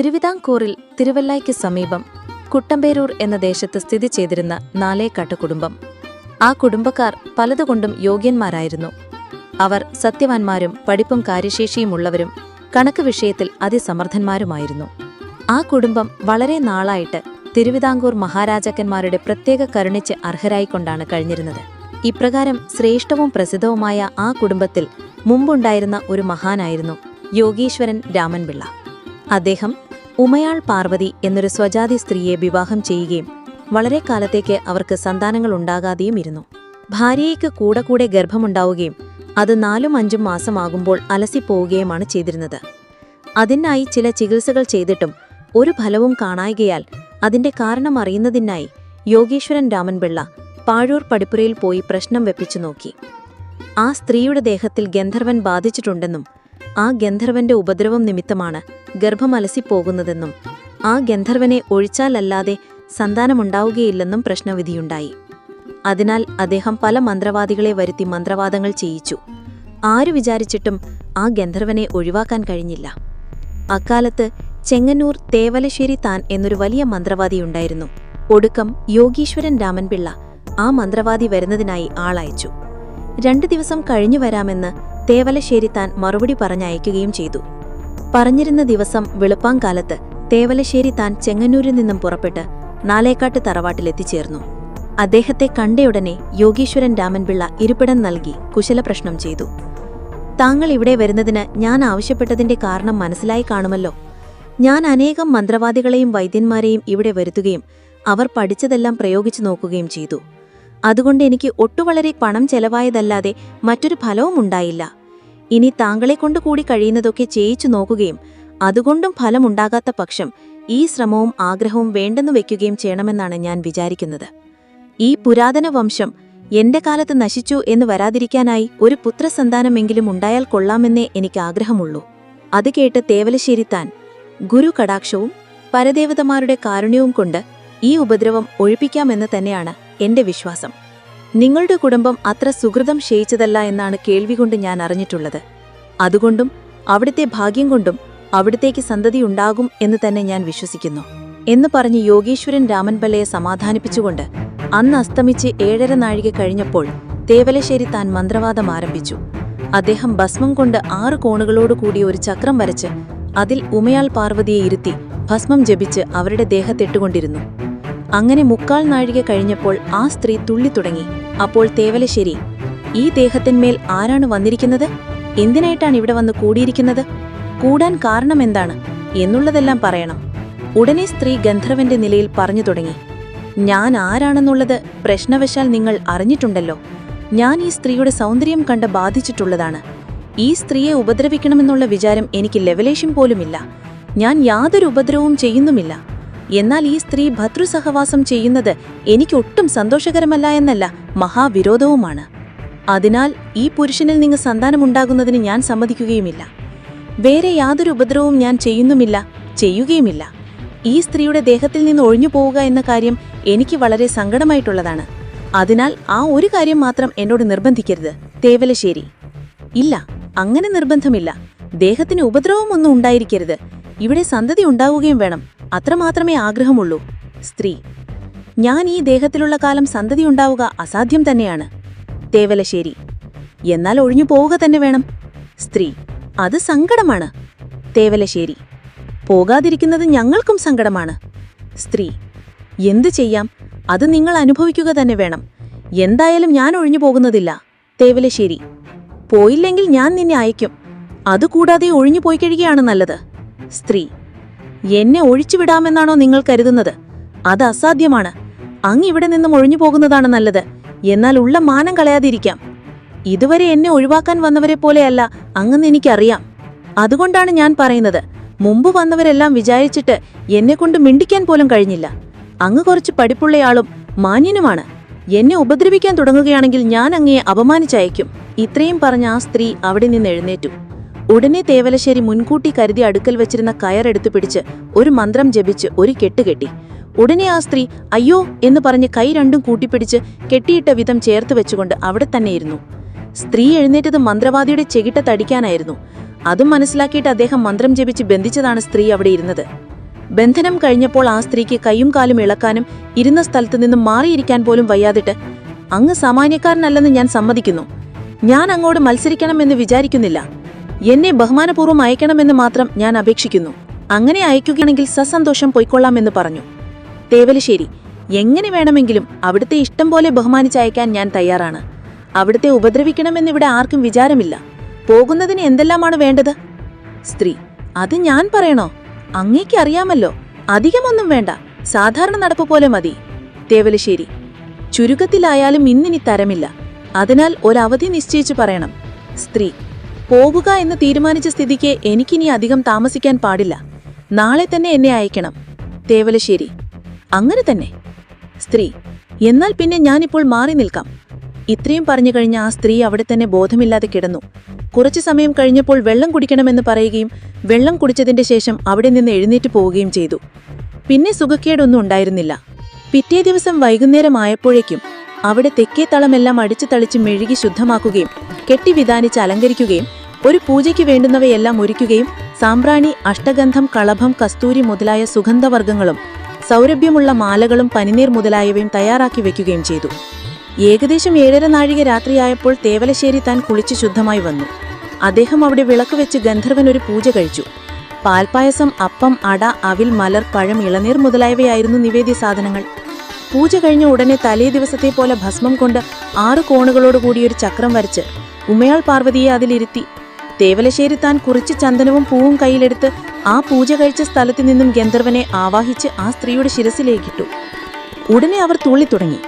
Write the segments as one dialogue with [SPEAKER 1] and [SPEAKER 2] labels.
[SPEAKER 1] തിരുവിതാംകൂറിൽ തിരുവല്ലായ്ക്ക് സമീപം കുട്ടമ്പേരൂർ എന്ന ദേശത്ത് സ്ഥിതി ചെയ്തിരുന്ന നാലേക്കാട്ട് കുടുംബം. ആ കുടുംബക്കാർ പലതുകൊണ്ടും യോഗ്യന്മാരായിരുന്നു. അവർ സത്യവാന്മാരും പഠിപ്പും കാര്യശേഷിയുമുള്ളവരും കണക്ക് വിഷയത്തിൽ അതിസമർത്ഥന്മാരുമായിരുന്നു. ആ കുടുംബം വളരെ നാളായിട്ട് തിരുവിതാംകൂർ മഹാരാജാക്കന്മാരുടെ പ്രത്യേക കരുണിച്ച് അർഹരായിക്കൊണ്ടാണ് കഴിഞ്ഞിരുന്നത്. ഇപ്രകാരം ശ്രേഷ്ഠവും പ്രസിദ്ധവുമായ ആ കുടുംബത്തിൽ മുമ്പുണ്ടായിരുന്ന ഒരു മഹാനായിരുന്നു യോഗീശ്വരൻ രാമൻപിള്ള. അദ്ദേഹം ഉമയാൾ പാർവതി എന്നൊരു സ്വജാതി സ്ത്രീയെ വിവാഹം ചെയ്യുകയും വളരെ കാലത്തേക്ക് അവർക്ക് സന്താനങ്ങൾ ഉണ്ടാകാതെയും ഇരുന്നു. ഭാര്യയ്ക്ക് കൂടെ കൂടെ ഗർഭമുണ്ടാവുകയും അത് നാലും അഞ്ചും മാസമാകുമ്പോൾ അലസിപ്പോവുകയുമാണ് ചെയ്തിരുന്നത്. അതിനായി ചില ചികിത്സകൾ ചെയ്തിട്ടും ഒരു ഫലവും കാണായികയാൽ അതിന്റെ കാരണം അറിയുന്നതിനായി യോഗീശ്വരൻ രാമൻപിള്ള പാഴൂർ പടിപ്പുരയിൽ പോയി പ്രശ്നം വെപ്പിച്ചു നോക്കി. ആ സ്ത്രീയുടെ ദേഹത്തിൽ ഗന്ധർവൻ ബാധിച്ചിട്ടുണ്ടെന്നും ആ ഗന്ധർവന്റെ ഉപദ്രവം നിമിത്തമാണ് ഗർഭമലസിപ്പോകുന്നതെന്നും ആ ഗന്ധർവനെ ഒഴിച്ചാലല്ലാതെ സന്താനമുണ്ടാവുകയില്ലെന്നും പ്രശ്നവിധിയുണ്ടായി. അതിനാൽ അദ്ദേഹം പല മന്ത്രവാദികളെ വരുത്തി മന്ത്രവാദങ്ങൾ ചെയ്യിച്ചു. ആരു വിചാരിച്ചിട്ടും ആ ഗന്ധർവനെ ഒഴിവാക്കാൻ കഴിഞ്ഞില്ല. അക്കാലത്ത് ചെങ്ങന്നൂർ തേവലശ്ശേരി താൻ എന്നൊരു വലിയ മന്ത്രവാദിയുണ്ടായിരുന്നു ഒടുക്കം യോഗീശ്വരൻ രാമൻപിള്ള ആ മന്ത്രവാദി വരുന്നതിനായി ആളയച്ചു. രണ്ടു ദിവസം കഴിഞ്ഞു വരാമെന്ന് തേവലശ്ശേരി താൻ മറുപടി പറഞ്ഞയക്കുകയും ചെയ്തു. പറഞ്ഞിരുന്ന ദിവസം വെളുപ്പാങ്കാലത്ത് തേവലശ്ശേരി താൻ ചെങ്ങന്നൂരിൽ നിന്നും പുറപ്പെട്ട് നാലേക്കാട്ട് തറവാട്ടിലെത്തിച്ചേർന്നു. അദ്ദേഹത്തെ കണ്ടയുടനെ യോഗീശ്വരൻ രാമൻപിള്ള ഇരിപ്പിടം നൽകി കുശലപ്രശ്നം ചെയ്തു. താങ്കൾ ഇവിടെ വരുന്നതിന് ഞാൻ ആവശ്യപ്പെട്ടതിന്റെ കാരണം മനസ്സിലായി കാണുമല്ലോ. ഞാൻ അനേകം മന്ത്രവാദികളെയും വൈദ്യന്മാരെയും ഇവിടെ വരുത്തുകയും അവർ പഠിച്ചതെല്ലാം പ്രയോഗിച്ചു നോക്കുകയും ചെയ്തു. അതുകൊണ്ട് എനിക്ക് ഒട്ടുവളരെ പണം ചെലവായതല്ലാതെ മറ്റൊരു ഫലവും ഉണ്ടായില്ല. ഇനി താങ്കളെ കൊണ്ട് കൂടി കഴിയുന്നതൊക്കെ ചെയ്യിച്ചു നോക്കുകയും അതുകൊണ്ടും ഫലമുണ്ടാകാത്ത പക്ഷം ഈ ശ്രമവും ആഗ്രഹവും വേണ്ടെന്ന് വെക്കുകയും ചെയ്യണമെന്നാണ് ഞാൻ വിചാരിക്കുന്നത്. ഈ പുരാതന വംശം എന്റെ കാലത്ത് നശിച്ചു എന്ന് വരാതിരിക്കാനായി ഒരു പുത്രസന്താനമെങ്കിലും ഉണ്ടായാൽ കൊള്ളാമെന്നേ എനിക്ക് ആഗ്രഹമുള്ളൂ. അത് കേട്ട് തേവലശ്ശേരി താൻ ഗുരു കടാക്ഷവും പരദേവതമാരുടെ കാരുണ്യവും കൊണ്ട് ഈ ഉപദ്രവം ഒഴിപ്പിക്കാമെന്ന് തന്നെയാണ് എന്റെ വിശ്വാസം. നിങ്ങളുടെ കുടുംബം അത്ര സുഹൃതം ക്ഷയിച്ചതല്ല എന്നാണ് കേൾവി കൊണ്ട് ഞാൻ അറിഞ്ഞിട്ടുള്ളത്. അതുകൊണ്ടും അവിടുത്തെ ഭാഗ്യം കൊണ്ടും അവിടുത്തേക്ക് സന്തതി ഉണ്ടാകും എന്ന് തന്നെ ഞാൻ വിശ്വസിക്കുന്നു. എന്ന് പറഞ്ഞ് യോഗീശ്വരൻ രാമൻപള്ളയെ സമാധാനിപ്പിച്ചുകൊണ്ട് അന്ന് അസ്തമിച്ച് ഏഴര നാഴിക കഴിഞ്ഞപ്പോൾ തേവലശ്ശേരി താൻ മന്ത്രവാദം ആരംഭിച്ചു. അദ്ദേഹം ഭസ്മം കൊണ്ട് ആറ് കോണുകളോടു കൂടി ഒരു ചക്രം വരച്ച് അതിൽ ഉമയാൾ പാർവതിയെ ഇരുത്തി ഭസ്മം ജപിച്ച് അവരുടെ ദേഹത്തിട്ടുകൊണ്ടിരുന്നു. അങ്ങനെ മുക്കാൽ നാഴിക കഴിഞ്ഞപ്പോൾ ആ സ്ത്രീ തുള്ളി തുടങ്ങി അപ്പോൾ തേവലശ്ശേരി ഈ ദേഹത്തിന്മേൽ ആരാണ് വന്നിരിക്കുന്നത്? എന്തിനായിട്ടാണ് ഇവിടെ വന്ന് കൂടിയിരിക്കുന്നത്? കൂടാൻ കാരണം എന്താണ്? എന്നുള്ളതെല്ലാം പറയണം. ഉടനെ സ്ത്രീ ഗന്ധർവന്റെ നിലയിൽ പറഞ്ഞു തുടങ്ങി. ഞാൻ ആരാണെന്നുള്ളത് പ്രശ്നവശാൽ നിങ്ങൾ അറിഞ്ഞിട്ടുണ്ടല്ലോ. ഞാൻ ഈ സ്ത്രീയുടെ സൗന്ദര്യം കണ്ട് ബാധിച്ചിട്ടുള്ളതാണ്. ഈ സ്ത്രീയെ ഉപദ്രവിക്കണമെന്നുള്ള വിചാരം എനിക്ക് ലെവലേഷൻ പോലുമില്ല. ഞാൻ യാതൊരു ഉപദ്രവവും ചെയ്യുന്നുമില്ല. എന്നാൽ ഈ സ്ത്രീ ഭദ്രുസഹവാസം ചെയ്യുന്നത് എനിക്കൊട്ടും സന്തോഷകരമല്ല എന്നല്ല മഹാവിരോധവുമാണ്. അതിനാൽ ഈ പുരുഷനിൽ നിന്ന് സന്താനമുണ്ടാകുന്നതിന് ഞാൻ സമ്മതിക്കുകയുമില്ല. വേറെ യാതൊരു ഉപദ്രവവും ഞാൻ ചെയ്യുന്നുമില്ല ചെയ്യുകയുമില്ല. ഈ സ്ത്രീയുടെ ദേഹത്തിൽ നിന്ന് ഒഴിഞ്ഞു പോവുക എന്ന കാര്യം എനിക്ക് വളരെ സങ്കടമായിട്ടുള്ളതാണ്. അതിനാൽ ആ ഒരു കാര്യം മാത്രം എന്നോട് നിർബന്ധിക്കരുത്. തേവലശ്ശേരി. ഇല്ല അങ്ങനെ നിർബന്ധമില്ല. ദേഹത്തിന് ഉപദ്രവമൊന്നും ഉണ്ടായിരിക്കരുത്. ഇവിടെ സന്തതി ഉണ്ടാവുകയും വേണം. അത്രമാത്രമേ ആഗ്രഹമുള്ളൂ. സ്ത്രീ ഞാൻ ഈ ദേഹത്തിലുള്ള കാലം സന്തതി ഉണ്ടാവുക അസാധ്യം തന്നെയാണ്. തേവലശ്ശേരി എന്നാൽ ഒഴിഞ്ഞു പോവുക തന്നെ വേണം. സ്ത്രീ അത് സങ്കടമാണ്. തേവലശ്ശേരി പോകാതിരിക്കുന്നത് ഞങ്ങൾക്കും സങ്കടമാണ്. സ്ത്രീ എന്തു ചെയ്യാം? അത് നിങ്ങൾ അനുഭവിക്കുക തന്നെ വേണം. എന്തായാലും ഞാൻ ഒഴിഞ്ഞു പോകുന്നതില്ല. തേവലശ്ശേരി പോയില്ലെങ്കിൽ ഞാൻ നിന്നെ അയക്കും അതുകൂടാതെ ഒഴിഞ്ഞു പോയി കഴിയുകയാണ് നല്ലത്. സ്ത്രീ എന്നെ ഒഴിച്ചുവിടാമെന്നാണോ നിങ്ങൾ കരുതുന്നത്? അത് അസാധ്യമാണ്. അങ്ങ് ഇവിടെ നിന്നും ഒഴിഞ്ഞു പോകുന്നതാണ് നല്ലത്. എന്നാൽ ഉള്ള മാനം കളയാതിരിക്കാം. ഇതുവരെ എന്നെ ഒഴിവാക്കാൻ വന്നവരെ പോലെയല്ല അങ്ങെന്ന് എനിക്കറിയാം. അതുകൊണ്ടാണ് ഞാൻ പറയുന്നത്. മുമ്പ് വന്നവരെല്ലാം വിചാരിച്ചിട്ട് എന്നെക്കൊണ്ട് മിണ്ടിക്കാൻ പോലും കഴിഞ്ഞില്ല. അങ്ങ് കുറച്ച് പഠിപ്പുള്ളയാളും മാന്യനുമാണ്. എന്നെ ഉപദ്രവിക്കാൻ തുടങ്ങുകയാണെങ്കിൽ ഞാൻ അങ്ങയെ അപമാനിച്ചയക്കും. ഇത്രയും പറഞ്ഞ ആ സ്ത്രീ അവിടെ നിന്ന് എഴുന്നേറ്റു. ഉടനെ തേവലശ്ശേരി മുൻകൂട്ടി കരുതി അടുക്കൽ വെച്ചിരുന്ന കയറെടുത്തു പിടിച്ച് ഒരു മന്ത്രം ജപിച്ച് ഒരു കെട്ടുകെട്ടി ഉടനെ ആ സ്ത്രീ അയ്യോ എന്ന് പറഞ്ഞ് കൈ രണ്ടും കൂട്ടിപ്പിടിച്ച് കെട്ടിയിട്ട വിധം ചേർത്ത് വെച്ചുകൊണ്ട് അവിടെ തന്നെയിരുന്നു സ്ത്രീ എഴുന്നേറ്റത് മന്ത്രവാദിയുടെ ചെകിട്ട തടിക്കാനായിരുന്നു. അതും മനസ്സിലാക്കിയിട്ട് അദ്ദേഹം മന്ത്രം ജപിച്ച് ബന്ധിച്ചതാണ് സ്ത്രീ അവിടെ ഇരുന്നത്.
[SPEAKER 2] ബന്ധനം കഴിഞ്ഞപ്പോൾ ആ സ്ത്രീക്ക് കൈയും കാലും ഇളക്കാനും ഇരുന്ന സ്ഥലത്തു നിന്നും മാറിയിരിക്കാൻ പോലും വയ്യാതിട്ട് അങ്ങ് സാമാന്യക്കാരനല്ലെന്ന് ഞാൻ സമ്മതിക്കുന്നു. ഞാൻ അങ്ങോട്ട് മത്സരിക്കണമെന്ന് വിചാരിക്കുന്നില്ല. എന്നെ ബഹുമാനപൂർവം അയക്കണമെന്ന് മാത്രം ഞാൻ അപേക്ഷിക്കുന്നു. അങ്ങനെ അയക്കുകയാണെങ്കിൽ സസന്തോഷം പൊയ്ക്കൊള്ളാമെന്ന് പറഞ്ഞു. തേവലശ്ശേരി എങ്ങനെ വേണമെങ്കിലും അവിടുത്തെ ഇഷ്ടം പോലെ ബഹുമാനിച്ചയക്കാൻ ഞാൻ തയ്യാറാണ്. അവിടുത്തെ ഉപദ്രവിക്കണമെന്ന് ഇവിടെ ആർക്കും വിചാരമില്ല. പോകുന്നതിന് എന്തെല്ലാമാണ് വേണ്ടത്? സ്ത്രീ അത് ഞാൻ പറയണോ? അങ്ങേക്ക് അറിയാമല്ലോ. അധികമൊന്നും വേണ്ട. സാധാരണ നടപ്പ് പോലെ മതി. തേവലശ്ശേരി ചുരുക്കത്തിലായാലും ഇന്നിനി തരമില്ല. അതിനാൽ ഒരവധി നിശ്ചയിച്ചു പറയണം. സ്ത്രീ പോകുക എന്ന് തീരുമാനിച്ച സ്ഥിതിക്ക് എനിക്കിനി അധികം താമസിക്കാൻ പാടില്ല. നാളെ തന്നെ എന്നെ അയക്കണം. തേവലശ്ശേരി. അങ്ങനെ തന്നെ. സ്ത്രീ എന്നാൽ പിന്നെ ഞാനിപ്പോൾ മാറി നിൽക്കാം. ഇത്രയും പറഞ്ഞു കഴിഞ്ഞ ആ സ്ത്രീ അവിടെ തന്നെ ബോധമില്ലാതെ കിടന്നു. കുറച്ചു സമയം കഴിഞ്ഞപ്പോൾ വെള്ളം കുടിക്കണമെന്ന് പറയുകയും വെള്ളം കുടിച്ചതിന്റെ ശേഷം അവിടെ നിന്ന് എഴുന്നേറ്റ് പോവുകയും ചെയ്തു. പിന്നെ സുഖക്കേടൊന്നും ഉണ്ടായിരുന്നില്ല. പിറ്റേ ദിവസം വൈകുന്നേരം ആയപ്പോഴേക്കും അവിടെ തെക്കേ തളമെല്ലാം അടിച്ചു തളിച്ച് മെഴുകി ശുദ്ധമാക്കുകയും കെട്ടിവിധാനിച്ച് അലങ്കരിക്കുകയും ഒരു പൂജയ്ക്ക് വേണ്ടുന്നവയെല്ലാം ഒരുക്കുകയും സാമ്പ്രാണി അഷ്ടഗന്ധം കളഭം കസ്തൂരി മുതലായ സുഗന്ധവർഗങ്ങളും സൗരഭ്യമുള്ള മാലകളും പനിനീർ മുതലായവയും തയ്യാറാക്കി വെക്കുകയും ചെയ്തു. ഏകദേശം ഏഴര നാഴിക രാത്രിയായപ്പോൾ തേവലശ്ശേരി താൻ കുളിച്ച് ശുദ്ധമായി വന്നു. അദ്ദേഹം അവിടെ വിളക്ക് വെച്ച് ഗന്ധർവൻ ഒരു പൂജ കഴിച്ചു. പാൽപായസം അപ്പം അട അവിൽ മലർ പഴം ഇളനീർ മുതലായവയായിരുന്നു നിവേദ്യ സാധനങ്ങൾ പൂജ കഴിഞ്ഞ ഉടനെ തലേ ദിവസത്തെ പോലെ ഭസ്മം കൊണ്ട് ആറ് കോണുകളോടുകൂടി ഒരു ചക്രം വരച്ച് ഉമയാൾ പാർവതിയെ അതിലിരുത്തി തേവലശ്ശേരി താൻ കുറിച്ച് ചന്ദനവും പൂവും കയ്യിലെടുത്ത് ആ പൂജ കഴിച്ച സ്ഥലത്തു നിന്നും ഗന്ധർവനെ ആവാഹിച്ച് ആ സ്ത്രീയുടെ ശിരസിലേക്കിട്ടു. ഉടനെ അവർ തുള്ളി തുടങ്ങി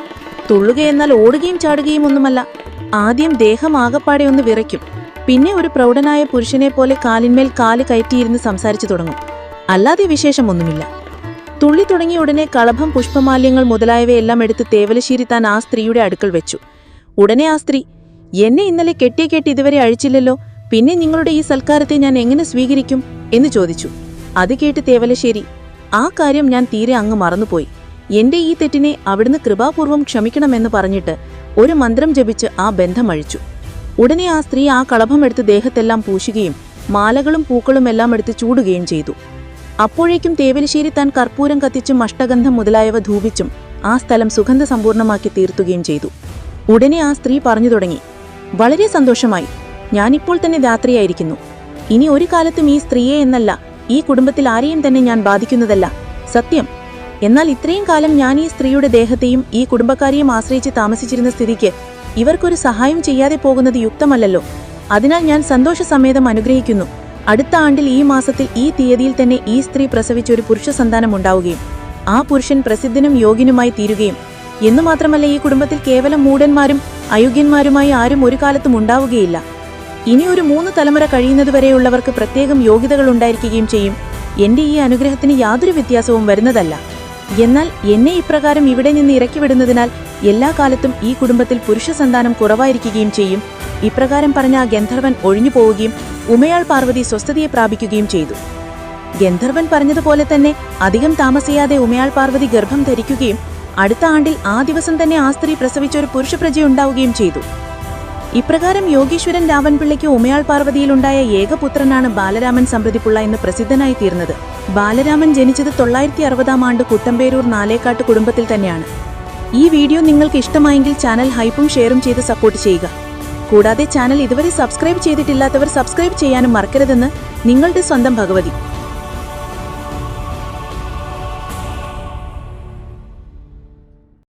[SPEAKER 2] തുള്ളുകയെന്നാൽ ഓടുകയും ചാടുകയും ഒന്നുമല്ല. ആദ്യം ദേഹം ആകപ്പാടെ ഒന്ന് വിറയ്ക്കും. പിന്നെ ഒരു പ്രൗഢനായ പുരുഷനെ പോലെ കാലിന്മേൽ കാൽ കയറ്റിയിരുന്ന് സംസാരിച്ചു തുടങ്ങും. അല്ലാതെ വിശേഷമൊന്നുമില്ല തുള്ളി തുടങ്ങിയ ഉടനെ കളഭം പുഷ്പമാല്യങ്ങൾ മുതലായവയെല്ലാം എടുത്ത് തേവലശ്ശേരി താൻ ആ സ്ത്രീയുടെ അടുക്കൽ വെച്ചു. ഉടനെ ആ സ്ത്രീ എന്നെ ഇന്നലെ കെട്ടിയ കെട്ടി ഇതുവരെ അഴിച്ചില്ലല്ലോ. പിന്നെ നിങ്ങളുടെ ഈ സൽക്കാരത്തെ ഞാൻ എങ്ങനെ സ്വീകരിക്കും എന്ന് ചോദിച്ചു. അത് കേട്ട് തേവലശ്ശേരി ആ കാര്യം ഞാൻ തീരെ അങ്ങ് മറന്നുപോയി. എന്റെ ഈ തെറ്റിനെ അവിടുന്ന് കൃപാപൂർവം ക്ഷമിക്കണമെന്ന് പറഞ്ഞിട്ട് ഒരു മന്ത്രം ജപിച്ച് ആ ബന്ധം അഴിച്ചു. ഉടനെ ആ സ്ത്രീ ആ കളഭം എടുത്ത് ദേഹത്തെല്ലാം പൂശുകയും മാലകളും പൂക്കളും എല്ലാം എടുത്ത് ചൂടുകയും ചെയ്തു. അപ്പോഴേക്കും തേവലശ്ശേരി താൻ കർപ്പൂരം കത്തിച്ചും അഷ്ടഗന്ധം മുതലായവ ധൂപിച്ചും ആ സ്ഥലം സുഗന്ധ സമ്പൂർണമാക്കി തീർത്തുകയും ചെയ്തു. ഉടനെ ആ സ്ത്രീ പറഞ്ഞു തുടങ്ങി വളരെ സന്തോഷമായി. ഞാനിപ്പോൾ തന്നെ രാത്രിയായിരിക്കുന്നു. ഇനി ഒരു കാലത്തും ഈ സ്ത്രീയെ എന്നല്ല ഈ കുടുംബത്തിൽ ആരെയും തന്നെ ഞാൻ ബാധിക്കുന്നതല്ല. സത്യം. എന്നാൽ ഇത്രയും കാലം ഞാൻ ഈ സ്ത്രീയുടെ ദേഹത്തെയും ഈ കുടുംബക്കാരെയും ആശ്രയിച്ച് താമസിച്ചിരുന്ന സ്ഥിതിക്ക് ഇവർക്കൊരു സഹായം ചെയ്യാതെ പോകുന്നത് യുക്തമല്ലല്ലോ. അതിനാൽ ഞാൻ സന്തോഷസമേതം അനുഗ്രഹിക്കുന്നു. അടുത്ത ആണ്ടിൽ ഈ മാസത്തിൽ ഈ തീയതിയിൽ തന്നെ ഈ സ്ത്രീ പ്രസവിച്ച ഒരു പുരുഷ സന്താനം ഉണ്ടാവുകയും ആ പുരുഷൻ പ്രസിദ്ധനും യോഗ്യനുമായി തീരുകയും. എന്നു മാത്രമല്ല ഈ കുടുംബത്തിൽ കേവലം മൂടന്മാരും അയോഗ്യന്മാരുമായി ആരും ഒരു കാലത്തും ഉണ്ടാവുകയില്ല. ഇനി ഒരു മൂന്ന് തലമുറ കഴിയുന്നതുവരെയുള്ളവർക്ക് പ്രത്യേകം യോഗ്യതകൾ ഉണ്ടായിരിക്കുകയും ചെയ്യും. എന്റെ ഈ അനുഗ്രഹത്തിന് യാതൊരു വ്യത്യാസവും വരുന്നതല്ല. എന്നാൽ എന്നെ ഇപ്രകാരം ഇവിടെ നിന്ന് ഇറക്കി വിടുന്നതിനാൽ എല്ലാ കാലത്തും ഈ കുടുംബത്തിൽ പുരുഷ സന്താനം കുറവായിരിക്കുകയും ചെയ്യും. ഇപ്രകാരം പറഞ്ഞ ആ ഗന്ധർവൻ ഒഴിഞ്ഞു പോവുകയും ഉമയാൾ പാർവതി സ്വസ്ഥതയെ പ്രാപിക്കുകയും ചെയ്തു. ഗന്ധർവൻ പറഞ്ഞതുപോലെ തന്നെ അധികം താമസിയാതെ ഉമയാൾ പാർവതി ഗർഭം ധരിക്കുകയും അടുത്ത ആണ്ടിൽ ആ ദിവസം തന്നെ ആ സ്ത്രീ പ്രസവിച്ച ഒരു പുരുഷപ്രജയുണ്ടാവുകയും ചെയ്തു. ഇപ്രകാരം യോഗീശ്വരൻ രാവൻപിള്ളയ്ക്ക് ഉമയാൾ പാർവതിയിലുണ്ടായ ഏകപുത്രനാണ് ബാലരാമൻ സമൃദ്ധിപ്പുള്ള എന്ന് പ്രസിദ്ധനായി തീർന്നത്. ബാലരാമൻ ജനിച്ചത് തൊള്ളായിരത്തി അറുപതാം ആണ്ട് കുട്ടമ്പേരൂർ നാലേക്കാട്ട് കുടുംബത്തിൽ തന്നെയാണ്. ഈ വീഡിയോ നിങ്ങൾക്ക് ഇഷ്ടമായെങ്കിൽ ചാനൽ ഹൈപ്പും ഷെയറും ചെയ്ത് സപ്പോർട്ട് ചെയ്യുക. കൂടാതെ ചാനൽ ഇതുവരെ സബ്സ്ക്രൈബ് ചെയ്തിട്ടില്ലാത്തവർ സബ്സ്ക്രൈബ് ചെയ്യാനും മറക്കരുതെന്ന് നിങ്ങളുടെ സ്വന്തം ഭഗവതി.